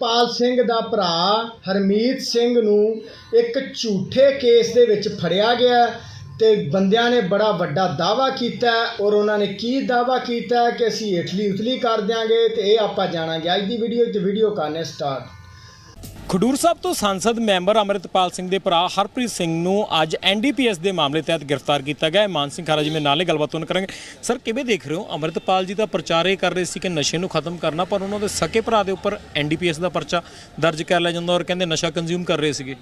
ਪਾਲ ਸਿੰਘ ਦਾ ਭਰਾ ਹਰਮੀਤ ਸਿੰਘ ਨੂੰ ਇੱਕ ਝੂਠੇ ਕੇਸ ਦੇ ਵਿੱਚ ਫੜਿਆ ਗਿਆ ਤੇ ਬੰਦਿਆਂ ਨੇ ਬੜਾ ਵੱਡਾ ਦਾਵਾ ਕੀਤਾ ਔਰ ਉਹਨਾਂ ਨੇ ਕੀ ਦਾਵਾ ਕੀਤਾ ਕਿ ਅਸੀਂ ਇਟਲੀ ਉਤਲੀ ਕਰ ਦਿਆਂਗੇ ਤੇ ਇਹ ਆਪਾਂ ਜਾਣਾਂਗੇ ਅੱਜ ਦੀ ਵੀਡੀਓ 'ਚ। ਵੀਡੀਓ ਕਰਨੇ ਸਟਾਰਟ ਖਡੂਰ ਸਾਹਿਬ ਤੋਂ ਸੰਸਦ ਮੈਂਬਰ ਅਮਰਿਤਪਾਲ ਸਿੰਘ ਦੇ ਭਰਾ ਹਰਪ੍ਰੀਤ ਸਿੰਘ ਨੂੰ ਅੱਜ ਐਨਡੀਪੀਐਸ ਦੇ ਮਾਮਲੇ ਤਹਿਤ ਗ੍ਰਿਫਤਾਰ ਕੀਤਾ ਗਿਆ। ਹੈ ਮਾਨ ਸਿੰਘ ਖਾਰਾ ਜੀ ਮੇਰੇ ਨਾਲੇ ਗੱਲਬਾਤ ਉਹਨਾਂ ਕਰਾਂਗੇ। ਸਰ, ਕਿਵੇਂ ਦੇਖ ਰਹੇ ਹੋ? ਅਮਰਿਤਪਾਲ ਜੀ ਦਾ ਪ੍ਰਚਾਰ ਇਹ ਕਰ ਰਹੇ ਸੀ ਕਿ ਨਸ਼ੇ ਨੂੰ ਖਤਮ ਕਰਨਾ, ਪਰ ਉਹਨਾਂ ਦੇ ਸਕੇ ਭਰਾ ਦੇ ਉੱਪਰ ਐਨਡੀਪੀਐਸ ਦਾ ਪਰਚਾ ਦਰਜ ਕਰ ਲਿਆ ਜਾਂਦਾ ਔਰ ਕਹਿੰਦੇ ਨਸ਼ਾ ਕੰਜ਼ਿਊਮ ਕਰ ਰਹੇ ਸੀਗੇ।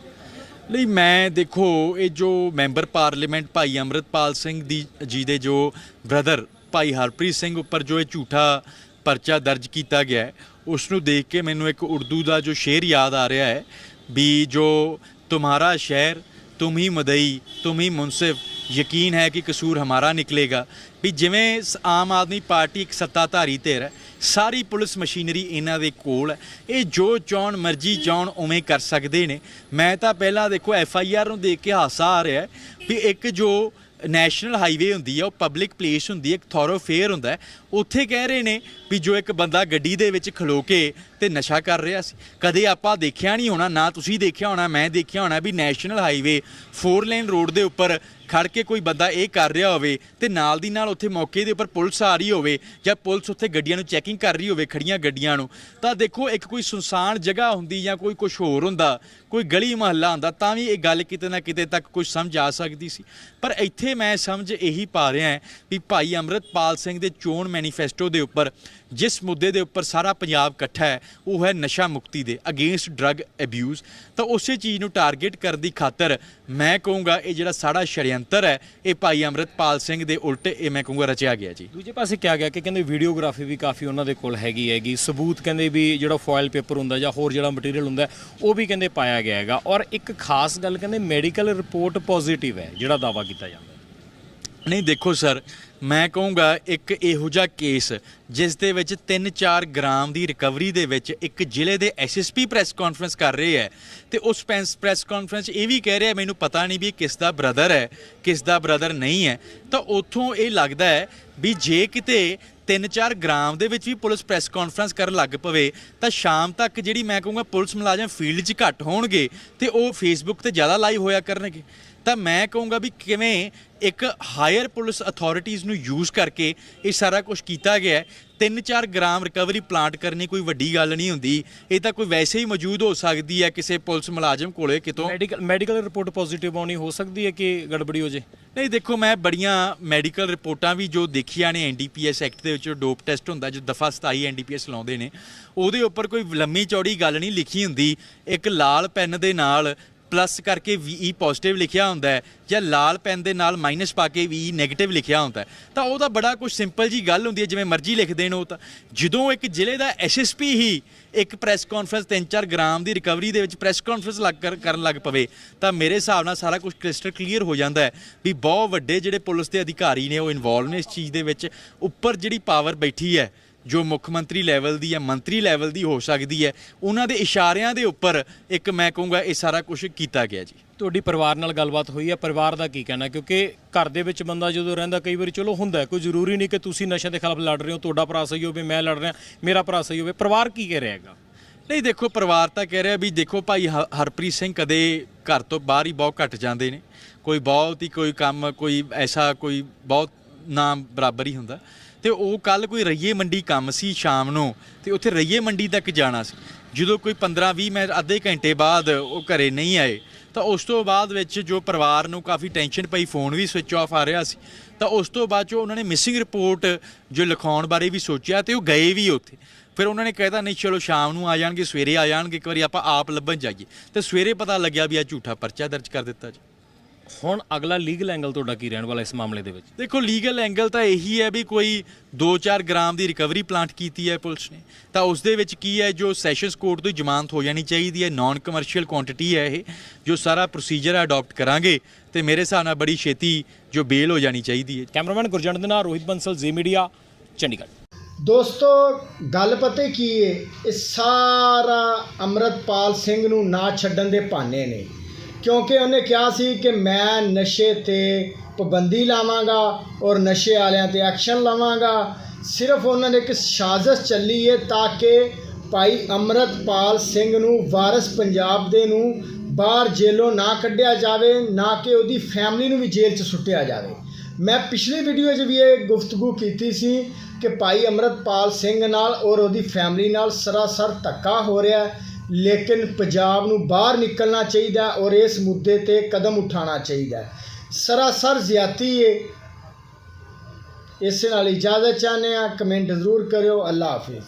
ਨਹੀਂ, ਮੈਂ ਦੇਖੋ, ਇਹ ਜੋ ਮੈਂਬਰ ਪਾਰਲੀਮੈਂਟ ਭਾਈ ਅੰਮ੍ਰਿਤਪਾਲ ਸਿੰਘ ਦੀ, ਜੀ ਦੇ ਜੋ ਬ੍ਰਦਰ ਭਾਈ ਹਰਪ੍ਰੀਤ ਸਿੰਘ ਉੱਪਰ ਜੋ ਇਹ ਝੂਠਾ ਪਰਚਾ ਦਰਜ ਕੀਤਾ ਗਿਆ ਉਸ ਨੂੰ ਦੇਖ ਕੇ ਮੈਨੂੰ ਇੱਕ ਉਰਦੂ ਦਾ ਜੋ ਸ਼ੇਰ ਯਾਦ ਆ ਰਿਹਾ ਹੈ, ਵੀ ਜੋ ਤੁਹਾਡਾ ਸ਼ਹਿਰ, ਤੁਮ ਹੀ ਮਦਈ, ਤੁਮ ਹੀ ਮੁਨਸਿਫ ਯਕੀਨ ਹੈ ਕਿ ਕਸੂਰ ਹਮਾਰਾ ਨਿਕਲੇਗਾ। ਵੀ ਜਿਵੇਂ ਆਮ ਆਦਮੀ ਪਾਰਟੀ ਇੱਕ ਸੱਤਾਧਾਰੀ ਧਿਰ ਹੈ, ਸਾਰੀ ਪੁਲਿਸ ਮਸ਼ੀਨਰੀ ਇਹਨਾਂ ਦੇ ਕੋਲ ਹੈ। ਇਹ ਜੋ ਚਾਹਣ ਮਰਜ਼ੀ ਚਾਹਣ ਉਵੇਂ ਕਰ ਸਕਦੇ ਨੇ। ਮੈਂ ਤਾਂ ਪਹਿਲਾਂ ਦੇਖੋ ਐਫ ਆਈ ਆਰ ਨੂੰ ਦੇਖ ਕੇ ਹਾਸਾ ਆ ਰਿਹਾ ਵੀ ਇੱਕ ਜੋ ਨੈਸ਼ਨਲ ਹਾਈਵੇ ਹੁੰਦੀ ਹੈ ਉਹ ਪਬਲਿਕ ਪਲੇਸ ਹੁੰਦੀ ਹੈ ਇੱਕ ਥੋਰੋਫੇਅਰ ਹੁੰਦਾ ਉੱਥੇ ਕਹਿ ਰਹੇ ਨੇ ਵੀ ਜੋ ਇੱਕ ਬੰਦਾ ਗੱਡੀ ਦੇ ਵਿੱਚ ਖਲੋ ਕੇ ਤੇ ਨਸ਼ਾ ਕਰ ਰਿਹਾ ਸੀ, ਕਦੇ ਆਪਾਂ ਦੇਖਿਆ ਨਹੀਂ ਹੋਣਾ, ਨਾ ਤੁਸੀਂ ਦੇਖਿਆ ਹੋਣਾ, ਮੈਂ ਦੇਖਿਆ ਹੋਣਾ ਵੀ ਨੈਸ਼ਨਲ ਹਾਈਵੇ 4 ਲੇਨ ਰੋਡ ਦੇ ਉੱਪਰ ਖੜ ਕੇ ਕੋਈ ਬੰਦਾ ਇਹ ਕਰ ਰਿਹਾ ਹੋਵੇ ਤੇ ਨਾਲ ਦੀ ਨਾਲ ਉੱਥੇ ਮੌਕੇ ਦੇ ਉੱਪਰ ਪੁਲਿਸ ਆ ਰਹੀ ਹੋਵੇ ਜਾਂ ਪੁਲਿਸ ਉੱਥੇ ਗੱਡੀਆਂ ਨੂੰ ਚੈਕਿੰਗ ਕਰ ਰਹੀ ਹੋਵੇ ਖੜੀਆਂ ਗੱਡੀਆਂ ਨੂੰ, ਤਾਂ ਦੇਖੋ ਇੱਕ ਕੋਈ ਸੁਨਸਾਨ ਜਗ੍ਹਾ ਹੁੰਦੀ ਜਾਂ ਕੋਈ ਕੁਝ ਹੋਰ ਹੁੰਦਾ, ਕੋਈ ਗਲੀ ਮਹੱਲਾ ਹੁੰਦਾ, ਤਾਂ ਵੀ ਇਹ ਗੱਲ ਕਿਤੇ ਨਾ ਕਿਤੇ ਤੱਕ ਕੁਝ ਸਮਝ ਆ ਸਕਦੀ ਸੀ। ਪਰ ਇੱਥੇ ਮੈਂ ਸਮਝ ਇਹੀ ਪਾ ਰਿਹਾ ਵੀ ਭਾਈ ਅੰਮ੍ਰਿਤਪਾਲ ਸਿੰਘ ਦੇ ਚੋਣ ਮੈਨੀਫੈਸਟੋ ਦੇ ਉੱਪਰ ਜਿਸ ਮੁੱਦੇ ਦੇ ਉੱਪਰ ਸਾਰਾ ਪੰਜਾਬ ਇਕੱਠਾ ਹੈ ਉਹ ਹੈ ਨਸ਼ਾ ਮੁਕਤੀ ਦੇ ਅਗੇਂਸਟ ਡਰੱਗ ਅਬਿਊਜ਼ ਤਾਂ ਉਸੇ ਚੀਜ਼ ਨੂੰ ਟਾਰਗੇਟ ਕਰਨ ਦੀ ਖਾਤਰ ਮੈਂ ਕਹੂੰਗਾ ਇਹ ਜਿਹੜਾ ਸਾਡਾ ਸ਼ੜਯੰਤਰ ਹੈ ਇਹ ਭਾਈ ਅੰਮ੍ਰਿਤਪਾਲ ਸਿੰਘ ਦੇ ਉਲਟ ਇਹ ਮੈਂ ਕਹੂੰਗਾ ਰਚਿਆ ਗਿਆ ਜੀ। ਦੂਜੇ ਪਾਸੇ ਕਿਹਾ ਗਿਆ ਕਿ ਕਹਿੰਦੇ ਵੀਡੀਓਗ੍ਰਾਫੀ ਵੀ ਕਾਫੀ ਉਹਨਾਂ ਦੇ ਕੋਲ ਹੈਗੀ ਹੈਗੀ ਸਬੂਤ ਕਹਿੰਦੇ ਵੀ ਜਿਹੜਾ ਫੋਇਲ ਪੇਪਰ ਹੁੰਦਾ ਜਾਂ ਹੋਰ ਜਿਹੜਾ ਮਟੀਰੀਅਲ ਹੁੰਦਾ ਉਹ ਵੀ ਕਹਿੰਦੇ ਪਾਇਆ ਗਿਆ ਹੈਗਾ। ਔਰ ਇੱਕ ਖਾਸ ਗੱਲ ਕਹਿੰਦੇ ਮੈਡੀਕਲ ਰਿਪੋਰਟ ਪੋਜ਼ਿਟਿਵ ਹੈ ਜਿਹੜਾ ਦਾਵਾ ਕੀਤਾ ਜਾਂਦਾ ਨਹੀਂ ਦੇਖੋ ਸਰ ਮੈਂ ਕਹੂੰਗਾ ਇੱਕ ਇਹੋ ਜਿਹਾ ਕੇਸ ਜਿਸ ਦੇ ਵਿੱਚ 3-4 ਗ੍ਰਾਮ ਦੀ ਰਿਕਵਰੀ ਦੇ ਵਿੱਚ ਇੱਕ ਜ਼ਿਲ੍ਹੇ ਦੇ ਐਸਐਸਪੀ ਪ੍ਰੈਸ ਕਾਨਫਰੰਸ ਕਰ ਰਹੇ ਹੈ ਤੇ ਉਸ ਪ੍ਰੈਸ ਕਾਨਫਰੰਸ 'ਚ ਇਹ ਵੀ ਕਹਿ ਰਿਹਾ, ਮੈਨੂੰ ਪਤਾ ਨਹੀਂ ਵੀ ਕਿਸ ਦਾ ਬ੍ਰਦਰ ਹੈ, ਕਿਸ ਦਾ ਬ੍ਰਦਰ ਨਹੀਂ ਹੈ। ਤਾਂ ਉੱਥੋਂ ਇਹ ਲੱਗਦਾ ਹੈ ਵੀ ਜੇ ਕਿਤੇ 3-4 ਗ੍ਰਾਮ ਦੇ ਵਿੱਚ ਵੀ ਪੁਲਿਸ ਪ੍ਰੈਸ ਕਾਨਫਰੰਸ ਕਰਨ ਲੱਗ ਪਵੇ, ਤਾਂ ਸ਼ਾਮ ਤੱਕ ਜਿਹੜੀ ਮੈਂ ਕਹੂੰਗਾ ਪੁਲਿਸ ਮੁਲਾਜ਼ਮ ਫੀਲਡ 'ਚ ਘੱਟ ਹੋਣਗੇ ਤੇ ਉਹ ਫੇਸਬੁੱਕ ਤੇ ਜ਼ਿਆਦਾ ਲਾਈਵ ਹੋਇਆ ਕਰਨਗੇ। ਤਾਂ ਮੈਂ ਕਹੂੰਗਾ ਵੀ ਕਿਵੇਂ ਇੱਕ ਹਾਇਰ ਪੁਲਿਸ ਅਥਾਰਟੀਆਂ ਨੂੰ ਯੂਜ਼ ਕਰਕੇ ਇਹ ਸਾਰਾ ਕੁਝ ਕੀਤਾ ਗਿਆ ਹੈ। 3-4 ਗ੍ਰਾਮ ਰਿਕਵਰੀ ਪਲਾਂਟ ਕਰਨੀ ਕੋਈ ਵੱਡੀ ਗੱਲ ਨਹੀਂ ਹੁੰਦੀ। ਇਹ ਤਾਂ ਕੋਈ ਵੈਸੇ ਹੀ ਮੌਜੂਦ ਹੋ ਸਕਦੀ ਹੈ ਕਿਸੇ ਪੁਲਿਸ ਮੁਲਾਜ਼ਮ ਕੋਲੇ ਕਿਤੋਂ। ਮੈਡੀਕਲ ਮੈਡੀਕਲ ਰਿਪੋਰਟ ਪੋਜ਼ਿਟਿਵ ਆਉਣੀ ਹੋ ਸਕਦੀ ਹੈ ਕਿ ਗੜਬੜੀ ਹੋ ਜੇ? ਨਹੀਂ ਦੇਖੋ ਮੈਂ ਬੜੀਆਂ ਮੈਡੀਕਲ ਰਿਪੋਰਟਾਂ ਵੀ ਜੋ ਦੇਖੀਆਂ ਨੇ ਐਨਡੀਪੀਐਸ ਐਕਟ ਦੇ ਵਿੱਚ ਡੋਪ ਟੈਸਟ ਹੁੰਦਾ ਜੋ ਦਫਾ 27 ਐਨਡੀਪੀਐਸ ਲਾਉਂਦੇ ਨੇ ਉਹਦੇ ਉੱਪਰ ਕੋਈ ਲੰਮੀ ਚੌੜੀ ਗੱਲ ਨਹੀਂ ਲਿਖੀ ਹੁੰਦੀ। ਇੱਕ ਲਾਲ ਪੈਨ ਦੇ ਨਾਲ ਪਲੱਸ ਕਰਕੇ e VE ਪੋਜ਼ਿਟਿਵ ਲਿਖਿਆ ਹੁੰਦਾ ਹੈ ਜਾਂ ਲਾਲ ਪੈਨ ਦੇ ਨਾਲ ਮਾਈਨਸ ਪਾ ਕੇ e VE ਨੈਗੇਟਿਵ ਲਿਖਿਆ ਹੁੰਦਾ ਹੈ। ਤਾਂ ਉਹਦਾ ਬੜਾ ਕੁਝ ਸਿੰਪਲ ਜੀ ਗੱਲ ਹੁੰਦੀ ਹੈ, ਜਿਵੇਂ ਮਰਜ਼ੀ ਲਿਖ ਦੇਣ ਉਹ ਤਾਂ। ਜਦੋਂ ਇੱਕ ਜ਼ਿਲ੍ਹੇ ਦਾ ਐਸਐਸਪੀ ਹੀ ਇੱਕ ਪ੍ਰੈਸ ਕਾਨਫਰੰਸ 3-4 ਗ੍ਰਾਮ ਦੀ ਰਿਕਵਰੀ ਦੇ ਵਿੱਚ ਪ੍ਰੈਸ ਕਾਨਫਰੰਸ ਲੱਗ ਕਰਨ ਲੱਗ ਪਵੇ, ਤਾਂ ਮੇਰੇ ਹਿਸਾਬ ਨਾਲ ਸਾਰਾ ਕੁਝ ਕ੍ਰਿਸਟਲ ਕਲੀਅਰ ਹੋ ਜਾਂਦਾ ਹੈ ਵੀ ਬਹੁਤ ਵੱਡੇ ਜਿਹੜੇ ਪੁਲਿਸ ਦੇ ਅਧਿਕਾਰੀ ਨੇ ਉਹ ਇਨਵੋਲਵ ਨੇ ਇਸ ਚੀਜ਼ ਦੇ ਵਿੱਚ, ਉੱਪਰ ਜਿਹੜੀ ਪਾਵਰ ਬੈਠੀ ਹੈ ਜੋ ਮੁੱਖ ਮੰਤਰੀ ਲੈਵਲ ਦੀ ਜਾਂ ਮੰਤਰੀ ਲੈਵਲ ਦੀ ਹੋ ਸਕਦੀ ਹੈ ਉਹਨਾਂ ਦੇ ਇਸ਼ਾਰਿਆਂ ਦੇ ਉੱਪਰ ਇੱਕ ਮੈਂ ਕਹੂੰਗਾ ਇਹ ਸਾਰਾ ਕੁਝ ਕੀਤਾ ਗਿਆ ਜੀ। ਤੁਹਾਡੀ ਪਰਿਵਾਰ ਨਾਲ ਗੱਲਬਾਤ ਹੋਈ ਹੈ ਪਰਿਵਾਰ ਦਾ ਕੀ ਕਹਿਣਾ? ਕਿਉਂਕਿ ਘਰ ਦੇ ਵਿੱਚ ਬੰਦਾ ਜਦੋਂ ਰਹਿੰਦਾ ਕਈ ਵਾਰੀ ਚਲੋ ਹੁੰਦਾ ਕੋਈ ਜ਼ਰੂਰੀ ਨਹੀਂ ਕਿ ਤੁਸੀਂ ਨਸ਼ਿਆਂ ਦੇ ਖਿਲਾਫ ਲੜ ਰਹੇ ਹੋ ਤੁਹਾਡਾ ਭਰਾ ਸਹੀ ਹੋਵੇ ਮੈਂ ਲੜ ਰਿਹਾ ਮੇਰਾ ਭਰਾ ਸਹੀ ਹੋਵੇ। ਪਰਿਵਾਰ ਕੀ ਕਹਿ ਰਿਹਾ ਹੈਗਾ? ਨਹੀਂ ਦੇਖੋ ਪਰਿਵਾਰ ਤਾਂ ਕਹਿ ਰਿਹਾ ਵੀ ਦੇਖੋ ਭਾਈ ਹਰਪ੍ਰੀਤ ਸਿੰਘ ਕਦੇ ਘਰ ਤੋਂ ਬਾਹਰ ਹੀ ਬਹੁਤ ਘੱਟ ਜਾਂਦੇ ਨੇ। ਕੋਈ ਬਹੁਤ ਹੀ ਕੋਈ ਕੰਮ ਕੋਈ ਐਸਾ ਕੋਈ ਬਹੁਤ ਨਾਮ ਬਰਾਬਰ ਹੀ ਹੁੰਦਾ। ਤੇ ਉਹ ਕੱਲ ਕੋਈ ਰਈਏ ਮੰਡੀ ਕੰਮ ਸੀ ਸ਼ਾਮ ਨੂੰ, ਤੇ ਉੱਥੇ ਰਈਏ ਮੰਡੀ ਤੱਕ ਜਾਣਾ ਸੀ। ਜਦੋਂ ਕੋਈ 15-20 ਮਿੰਟ ਅੱਧੇ ਘੰਟੇ ਬਾਅਦ ਉਹ ਘਰੇ ਨਹੀਂ ਆਏ, ਤਾਂ ਉਸ ਤੋਂ ਬਾਅਦ ਵਿੱਚ ਜੋ ਪਰਿਵਾਰ ਨੂੰ ਕਾਫੀ ਟੈਨਸ਼ਨ ਪਈ, ਫੋਨ ਵੀ ਸਵਿਚ ਆਫ ਆ ਰਿਹਾ ਸੀ, ਤਾਂ ਉਸ ਤੋਂ ਬਾਅਦ ਜੋ ਉਹਨਾਂ ਨੇ ਮਿਸਿੰਗ ਰਿਪੋਰਟ ਜੋ ਲਿਖਾਉਣ ਬਾਰੇ ਵੀ ਸੋਚਿਆ ਤੇ ਉਹ ਗਏ ਵੀ ਉੱਥੇ। ਫਿਰ ਉਹਨਾਂ ਨੇ ਕਹਿਤਾ, ਨਹੀਂ, ਚਲੋ ਸ਼ਾਮ ਨੂੰ ਆ ਜਾਣਗੇ, ਸਵੇਰੇ ਆ ਜਾਣਗੇ, ਇੱਕ ਵਾਰੀ ਆਪਾਂ ਆਪ ਲੱਭਣ ਜਾਈਏ। ਤੇ ਸਵੇਰੇ ਪਤਾ ਲੱਗਿਆ ਵੀ ਆ ਝੂਠਾ ਪਰਚਾ ਦਰਜ ਕਰ ਦਿੱਤਾ ਜੀ। ਹੁਣ ਅਗਲਾ ਲੀਗਲ ਐਂਗਲ ਤੁਹਾਡਾ ਕੀ ਰਹਿਣ ਵਾਲਾ ਇਸ ਮਾਮਲੇ ਦੇ ਵਿੱਚ? ਦੇਖੋ ਲੀਗਲ ਐਂਗਲ ਤਾਂ ਇਹੀ ਹੈ ਵੀ ਕੋਈ 2-4 ਗ੍ਰਾਮ ਦੀ ਰਿਕਵਰੀ ਪਲਾਂਟ ਕੀਤੀ ਹੈ ਪੁਲਿਸ ਨੇ। ਤਾਂ ਉਸ ਦੇ ਵਿੱਚ ਕੀ ਹੈ ਜੋ ਸੈਸ਼ਨਸ ਕੋਰਟ ਤੋਂ ਜ਼ਮਾਨਤ ਹੋ ਜਾਣੀ ਚਾਹੀਦੀ ਹੈ ਨਾਨ ਕਮਰਸ਼ੀਅਲ ਕੁਆਂਟੀਟੀ ਹੈ ਇਹ ਜੋ ਸਾਰਾ ਪ੍ਰੋਸੀਜਰ ਅਡਾਪਟ ਕਰਾਂਗੇ ਤੇ ਮੇਰੇ ਹਿਸਾਬ ਨਾਲ ਬੜੀ ਛੇਤੀ ਜੋ ਬੇਲ ਹੋ ਜਾਣੀ ਚਾਹੀਦੀ ਹੈ। ਕੈਮਰਾਮੈਨ ਗੁਰਜੰਟ ਦੇ ਨਾਲ ਰੋਹਿਤ ਬੰਸਲ ਜ਼ੀ ਮੀਡੀਆ ਚੰਡੀਗੜ੍ਹ। ਦੋਸਤੋ ਗੱਲ ਪਤਾ ਕੀ ਏ? ਇਹ ਸਾਰਾ ਅੰਮ੍ਰਿਤਪਾਲ ਸਿੰਘ ਨੂੰ ਨਾ ਛੱਡਣ ਦੇ ਬਹਾਨੇ ਨੇ। ਕਿਉਂਕਿ ਉਹਨੇ ਕਿਹਾ ਸੀ ਕਿ ਮੈਂ ਨਸ਼ੇ ਤੇ ਪਾਬੰਦੀ ਲਾਵਾਂਗਾ ਔਰ ਨਸ਼ੇ ਵਾਲਿਆਂ ਤੇ ਐਕਸ਼ਨ ਲਵਾਂਗਾ। ਸਿਰਫ ਉਹਨਾਂ ਨੇ ਇੱਕ ਸਾਜ਼ਿਸ਼ ਚੱਲੀ ਏ ਤਾਂ ਕਿ ਭਾਈ ਅਮਰਤਪਾਲ ਸਿੰਘ ਨੂੰ ਵਾਰਿਸ ਪੰਜਾਬ ਦੇ ਨੂੰ ਬਾਹਰ ਜੇਲੋਂ ਨਾ ਕੱਢਿਆ ਜਾਵੇ, ਨਾ ਕਿ ਉਹਦੀ ਫੈਮਿਲੀ ਨੂੰ ਵੀ ਜੇਲ੍ਹ 'ਚ ਸੁੱਟਿਆ ਜਾਵੇ। ਮੈਂ ਪਿਛਲੀ ਵੀਡੀਓ 'ਚ ਵੀ ਇਹ ਗੁਫ਼ਤਗੂ ਕੀਤੀ ਸੀ ਕਿ ਭਾਈ ਅਮਰਤਪਾਲ ਸਿੰਘ ਨਾਲ ਔਰ ਉਹਦੀ ਫੈਮਿਲੀ ਨਾਲ ਸਰਾਸਰ ਧੱਕਾ ਹੋ ਰਿਹਾ ਹੈ। ਲੇਕਿਨ ਪੰਜਾਬ ਨੂੰ ਬਾਹਰ ਨਿਕਲਣਾ ਚਾਹੀਦਾ ਔਰ ਇਸ ਮੁੱਦੇ ਤੇ ਕਦਮ ਉਠਾਉਣਾ ਚਾਹੀਦਾ ਸਰਾਸਰ ਜ਼ਿਆਤੀ ਹੈ ਇਸ ਨਾਲ ਇਜਾਜ਼ਤ ਚਾਹੁੰਦੇ ਹਾਂ। ਕਮੈਂਟ ਜ਼ਰੂਰ ਕਰਿਓ। ਅੱਲਾ ਹਾਫਿਜ਼।